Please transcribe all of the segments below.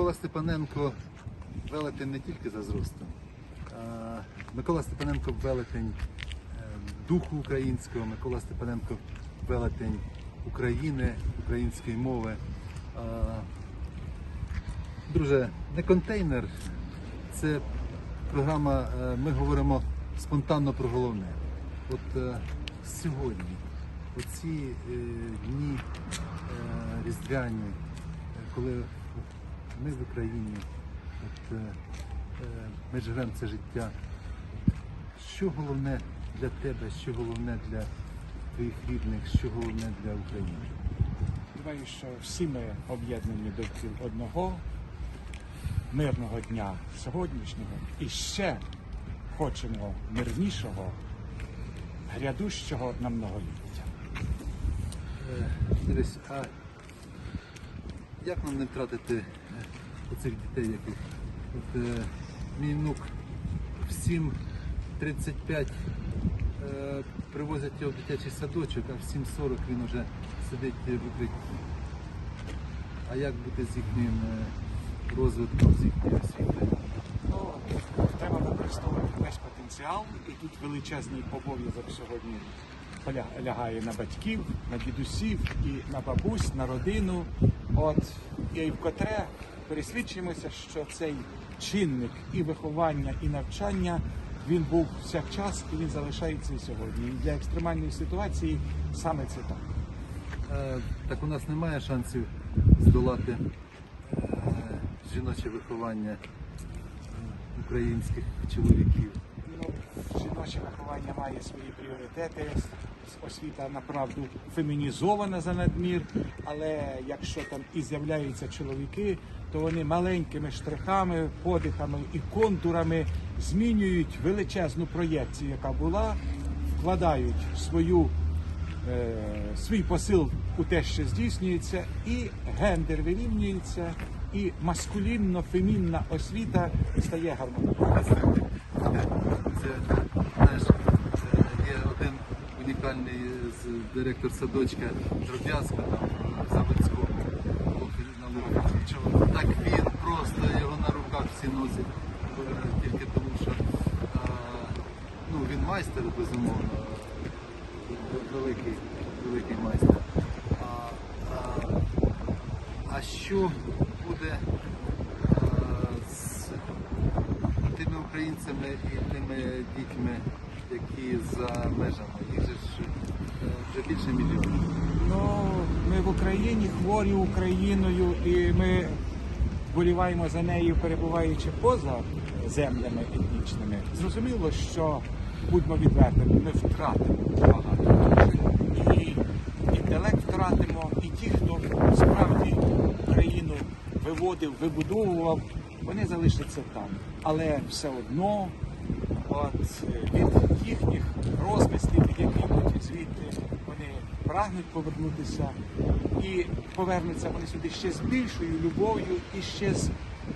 Микола Степаненко велетень не тільки за зростом. А Микола Степаненко велетень е, духу українського, Микола Степаненко велетень України, української мови. Друже, не контейнер, це програма, е, ми говоримо спонтанно про головне. От е, сьогодні, оці дні різдвяні, коли ми в Україні, от, е, е, ми живемо це життя. Що головне для тебе, що головне для твоїх рідних, що головне для України? Думаю, що всі ми об'єднані довкіл одного мирного дня сьогоднішнього і ще хочемо мирнішого, грядущого на многоліття. Як нам не втратити е, оцих дітей, яких от, е, мій внук в 7.35 е, привозять його в дитячий садочок, а в 7.40 він вже сидить в укритті. А як бути з їхнім е, розвитком, з їхньою освітою? Ну, треба використовувати весь потенціал, і тут величезний обов'язок сьогодні лягає на батьків, на дідусів і на бабусь, на родину. От і вкотре пересвідчимося, що цей чинник і виховання, і навчання він був всякчас і він залишається і сьогодні. І для екстремальної ситуації саме це так. Е, Так у нас немає шансів здолати е, жіноче виховання е, українських чоловіків. Ну, жіноче виховання має свої пріоритети. Освіта направду фемінізована за надмір, але якщо там і з'являються чоловіки, то вони маленькими штрихами, подихами і контурами змінюють величезну проєкцію, яка була, вкладають свою, е, свій посил у те, що здійснюється, і гендер вирівнюється, і маскулінно-фемінна освіта стає гармонійною. Це е, один унікальний директор садочка Дроб'язка там в Заводському на Луганщині. Так він просто його на руках всі носять е, тільки тому, що е, ну, він майстер, безумовно, е, великий, великий майстер. А, а, а що буде е, українцями і тими дітьми, які за межами. Їх же е, вже більше мільйона. Ну, ми в Україні хворі Україною, і ми вболіваємо за нею, перебуваючи поза землями етнічними. Зрозуміло, що будьмо відвертими, ми втратимо багато. І інтелект втратимо, і ті, хто справді Україну виводив, вибудовував, вони залишаться там. Але все одно от, від прагнуть повернутися і повернуться вони сюди ще з більшою любов'ю і ще з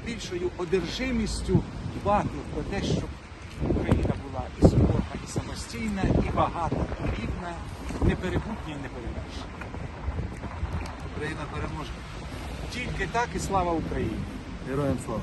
більшою одержимістю дбати про те, щоб Україна була і соборна, і самостійна, і багата, і рівна, неперебутня і неперевершена. Україна переможе. Тільки так і слава Україні! Героям слава!